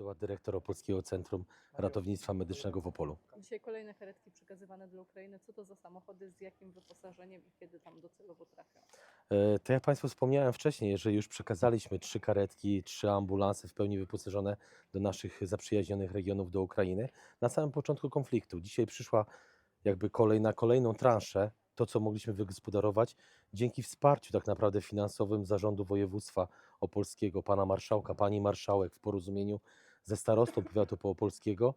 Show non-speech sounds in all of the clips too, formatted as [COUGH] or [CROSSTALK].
Kostyła, dyrektor Opolskiego Centrum Ratownictwa Medycznego w Opolu. Dzisiaj kolejne karetki przekazywane dla Ukrainy. Co to za samochody, z jakim wyposażeniem i kiedy tam docelowo trafią? E, To jak Państwu wspomniałem wcześniej, że już przekazaliśmy trzy karetki, trzy ambulanse w pełni wyposażone do naszych zaprzyjaźnionych regionów, do Ukrainy, na samym początku konfliktu. Dzisiaj przyszła jakby kolej na kolejną transzę, to co mogliśmy wygospodarować dzięki wsparciu tak naprawdę finansowym Zarządu Województwa Opolskiego, pana marszałka, pani marszałek w porozumieniu ze starostą powiatu poopolskiego,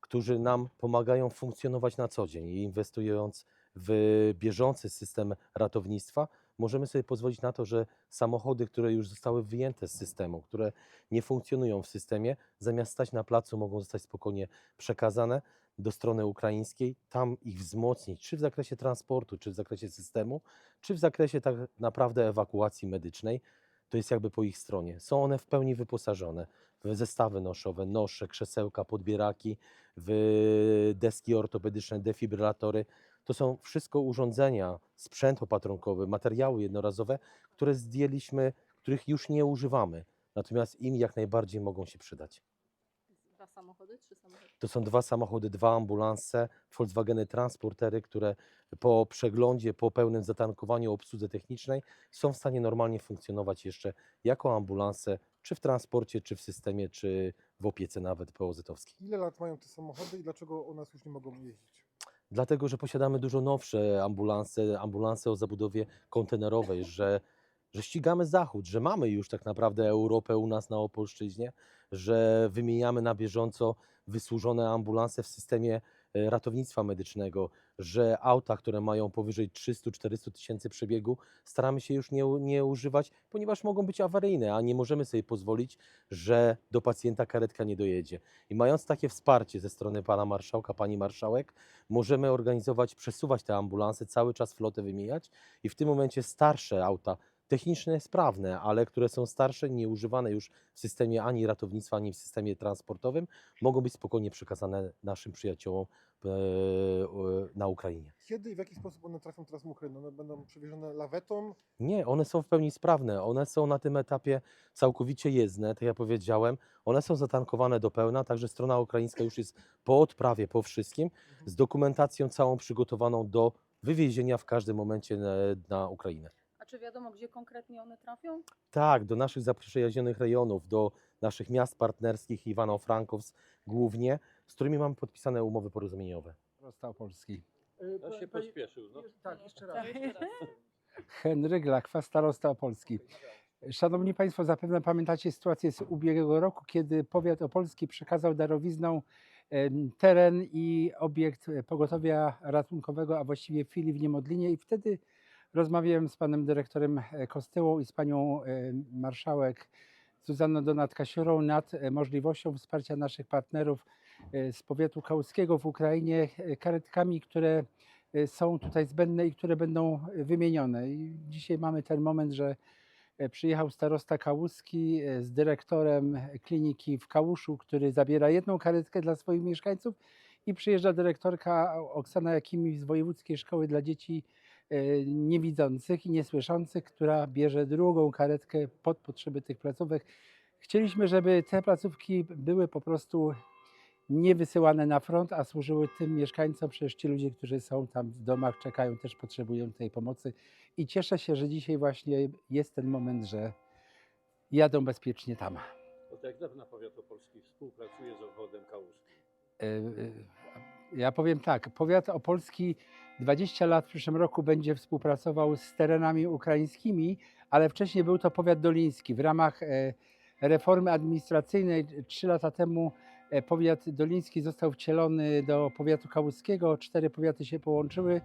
którzy nam pomagają funkcjonować na co dzień i inwestując w bieżący system ratownictwa, możemy sobie pozwolić na to, że samochody, które już zostały wyjęte z systemu, które nie funkcjonują w systemie, zamiast stać na placu, mogą zostać spokojnie przekazane do strony ukraińskiej, tam ich wzmocnić, czy w zakresie transportu, czy w zakresie systemu, czy w zakresie tak naprawdę ewakuacji medycznej. To jest jakby po ich stronie. Są one w pełni wyposażone zestawy noszowe, nosze, krzesełka, podbieraki, w deski ortopedyczne, defibrylatory. To są wszystko urządzenia, sprzęt opatrunkowy, materiały jednorazowe, które zdjęliśmy, których już nie używamy. Natomiast im jak najbardziej mogą się przydać. Samochody, trzy samochody? To są dwa samochody, dwa ambulanse, Volkswageny Transportery, które po przeglądzie, po pełnym zatankowaniu, obsłudze technicznej są w stanie normalnie funkcjonować jeszcze jako ambulanse, czy w transporcie, czy w systemie, czy w opiece nawet POZ-owskiej. Ile lat mają te samochody i dlaczego u nas już nie mogą jeździć? Dlatego, że posiadamy dużo nowsze ambulanse, ambulanse o zabudowie kontenerowej, że, że ścigamy Zachód, że mamy już tak naprawdę Europę u nas na Opolszczyźnie, że wymieniamy na bieżąco wysłużone ambulanse w systemie e, ratownictwa medycznego, że auta, które mają powyżej 300-400 tysięcy przebiegu, staramy się już nie, nie używać, ponieważ mogą być awaryjne, a nie możemy sobie pozwolić, że do pacjenta karetka nie dojedzie. I mając takie wsparcie ze strony pana marszałka, pani marszałek, możemy organizować, przesuwać te ambulanse, cały czas flotę wymieniać i w tym momencie starsze auta, technicznie sprawne, ale które są starsze, nieużywane już w systemie ani ratownictwa, ani w systemie transportowym, mogą być spokojnie przekazane naszym przyjaciołom e, e, na Ukrainie. Kiedy i w jaki sposób one trafią teraz na Ukrainę? One będą przewiezione lawetą? Nie, one są w pełni sprawne. One są na tym etapie całkowicie jezdne, tak jak powiedziałem. One są zatankowane do pełna, także strona ukraińska już jest po odprawie, po wszystkim, z dokumentacją całą przygotowaną do wywiezienia w każdym momencie na, na Ukrainę. A czy wiadomo, gdzie konkretnie one trafią? Tak, do naszych zaprzyjaźnionych rejonów, do naszych miast partnerskich, Iwano-Frankowsk głównie, z którymi mamy podpisane umowy porozumieniowe. Starosta Opolski. To się pospieszył. No. Tak, jeszcze raz. [LAUGHS] Henryk Lakwa, starosta Opolski. Szanowni Państwo, zapewne pamiętacie sytuację z ubiegłego roku, kiedy powiat opolski przekazał darowizną em, teren i obiekt e, pogotowia ratunkowego, a właściwie filii w Niemodlinie i wtedy rozmawiałem z panem dyrektorem e, Kostyłą i z panią e, marszałek Zuzanną Donatka-Siurą nad e, możliwością wsparcia naszych partnerów z powiatu kałuskiego w Ukrainie karetkami, które są tutaj zbędne i które będą wymienione. I dzisiaj mamy ten moment, że przyjechał starosta Kałuski z dyrektorem kliniki w Kałuszu, który zabiera jedną karetkę dla swoich mieszkańców i przyjeżdża dyrektorka Oksana Jakimi z Wojewódzkiej Szkoły dla Dzieci Niewidzących i Niesłyszących, która bierze drugą karetkę pod potrzeby tych placówek. Chcieliśmy, żeby te placówki były po prostu nie wysyłane na front, a służyły tym mieszkańcom. Przecież ci ludzie, którzy są tam w domach, czekają, też potrzebują tej pomocy. I cieszę się, że dzisiaj właśnie jest ten moment, że jadą bezpiecznie tam. Od jak dawna powiat opolski współpracuje z obwodem kałuskim? E, e, Ja powiem tak, powiat opolski 20 lat w przyszłym roku będzie współpracował z terenami ukraińskimi, ale wcześniej był to powiat doliński. W ramach e, reformy administracyjnej 3 lata temu e, powiat doliński został wcielony do powiatu kałuskiego, cztery powiaty się połączyły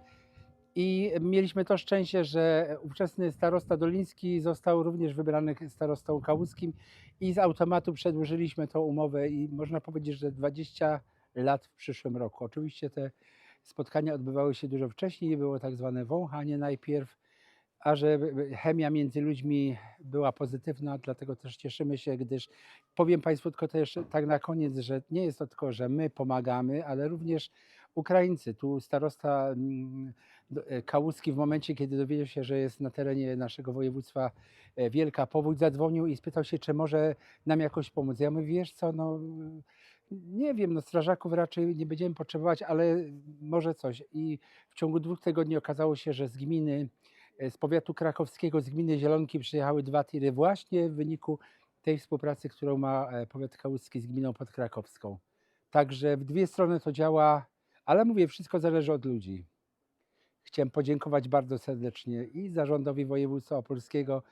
i mieliśmy to szczęście, że ówczesny starosta doliński został również wybrany starostą kałuskim i z automatu przedłużyliśmy tą umowę i można powiedzieć, że 20 lat w przyszłym roku. Oczywiście te spotkania odbywały się dużo wcześniej, było tak zwane wąchanie najpierw, a że chemia między ludźmi była pozytywna, dlatego też cieszymy się, gdyż powiem Państwu tylko też tak na koniec, że nie jest to tylko, że my pomagamy, ale również Ukraińcy. Tu starosta mm, e, Kałuski w momencie, kiedy dowiedział się, że jest na terenie naszego województwa e, wielka powódź, zadzwonił i spytał się, czy może nam jakoś pomóc. Ja mówię, wiesz co, no nie wiem, no strażaków raczej nie będziemy potrzebować, ale może coś. I w ciągu dwóch tygodni okazało się, że z gminy, e, z powiatu krakowskiego, z gminy Zielonki przyjechały dwa tiry właśnie w wyniku tej współpracy, którą ma e, powiat kałuski z gminą podkrakowską. Także w dwie strony to działa, ale mówię, wszystko zależy od ludzi. Chciałem podziękować bardzo serdecznie i zarządowi województwa opolskiego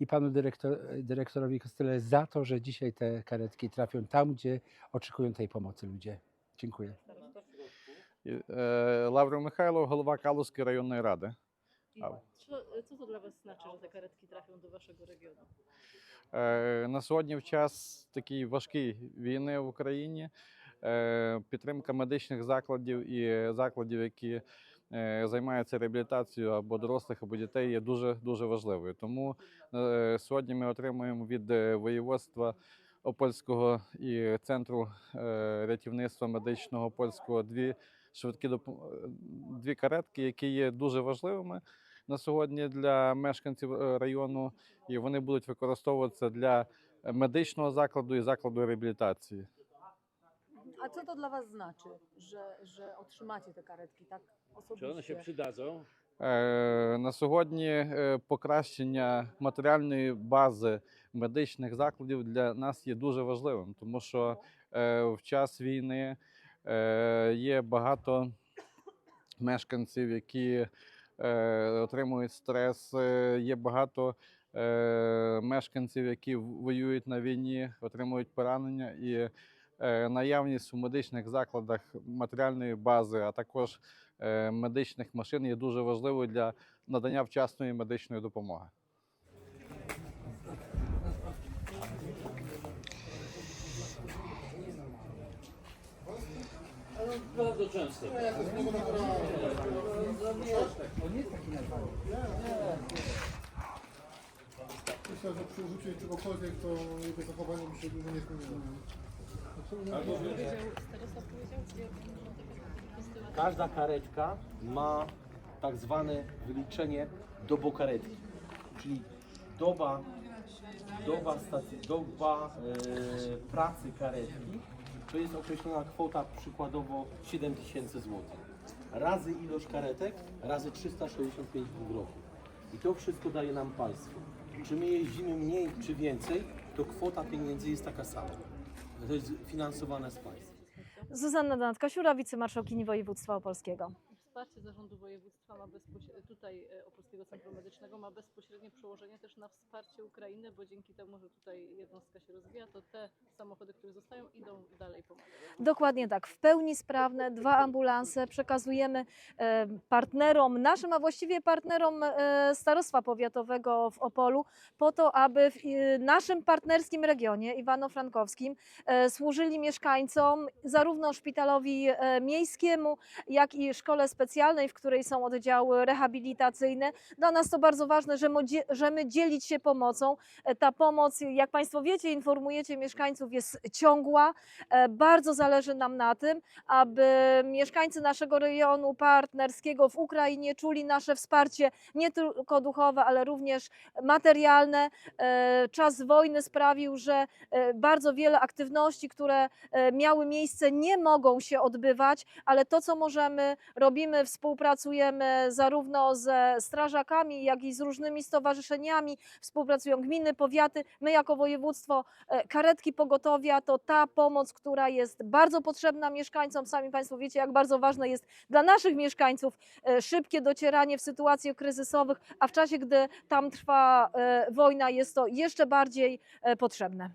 i panu dyrektor, dyrektorowi Kostyle za to, że dzisiaj te karetki trafią tam, gdzie oczekują tej pomocy ludzie. Dziękuję. Starosto? Е, Лаврів Михайло, голова Калузької районної ради. I A. co, co to dla Was znaczy, że te karetki trafią do Waszego regionu? Е, На сьогодні, в час такої важкої війни в Україні, е, підтримка медичних закладів і закладів, які е, займаються реабілітацією або дорослих, або дітей, є дуже дуже важливою. Тому е, сьогодні ми отримуємо від е, воєводства Опольського і центру е, рятівництва медичного польського дві швидкі е, дві каретки, які є дуже важливими на сьогодні для мешканців е, району і вони будуть використовуватися для е, медичного закладу і закладу реабілітації. A co to dla Was znaczy, że, że otrzymacie te karetki tak Czy one się przydadzą? Е, На сьогодні е, покращення матеріальної бази медичних закладів для нас є дуже важливим, тому що е, в час війни е, є багато мешканців, які е, отримують стрес, е, є багато е, мешканців, які воюють на війні, отримують поранення і наявність у медичних закладах матеріальної бази, а також е, медичних машин є дуже важливою для надання вчасної медичної допомоги. Myślę, że przy użyciu czegokolwiek to jego zachowanie by się dużo nie zmieniło. Każda karetka ma tak zwane wyliczenie dobokaretki, czyli doba, doba, stacji, doba e, pracy karetki to jest określona kwota przykładowo 7000 zł. Razy ilość karetek, razy 365 dni w roku. I to wszystko daje nam państwo. Czy my jeździmy mniej czy więcej, to kwota pieniędzy jest taka sama. To jest finansowane z państwa. Zuzanna Donatka-Siura, wicemarszałkini województwa opolskiego. Wsparcie zarządu województwa ma bezpośrednio, tutaj e, Opolskiego Centrum Medycznego ma bezpośrednie przełożenie też na wsparcie Ukrainy, bo dzięki temu, że tutaj jednostka się rozwija, to te samochody, które zostają, idą dalej pomagać. Dokładnie tak, w pełni sprawne, dwa ambulanse przekazujemy e, partnerom naszym, a właściwie partnerom e, Starostwa Powiatowego w Opolu, po to, aby w naszym partnerskim regionie iwano-frankowskim e, służyli mieszkańcom zarówno szpitalowi miejskiemu, jak i szkole specjalnej, w której są oddziały rehabilitacyjne. Dla nas to bardzo ważne, że, że my dzielić się pomocą. Ta pomoc, jak Państwo wiecie, informujecie mieszkańców, jest ciągła. E, Bardzo zależy nam na tym, aby mieszkańcy naszego rejonu partnerskiego w Ukrainie czuli nasze wsparcie nie tylko duchowe, ale również materialne. E, Czas wojny sprawił, że e, bardzo wiele aktywności, które miały miejsce, nie mogą się odbywać, ale to, co możemy, robimy, współpracujemy zarówno ze strażakami, jak i z różnymi stowarzyszeniami, współpracują gminy, powiaty. My jako województwo karetki to ta pomoc, która jest bardzo potrzebna mieszkańcom. Sami Państwo wiecie, jak bardzo ważne jest dla naszych mieszkańców e, szybkie docieranie w sytuacjach kryzysowych, a w czasie, gdy tam trwa e, wojna, jest to jeszcze bardziej e, potrzebne.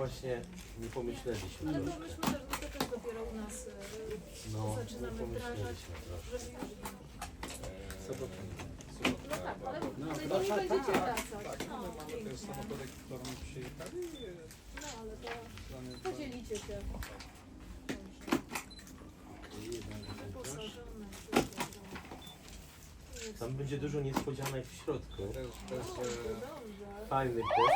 Właśnie nie pomyśleliśmy. Ale to troszkę. myśmy też, to też dopiero u nas e, No, zaczynamy nie pomyśleliśmy troszkę. żeby już... Co to No tak, ale tutaj to nie będziecie wracać. No, pięknie. No ale to podzielicie się. Wyposażone. Tam będzie dużo niespodzianek w środku. Dobrze. Fajnych też.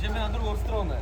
Idziemy na stronę.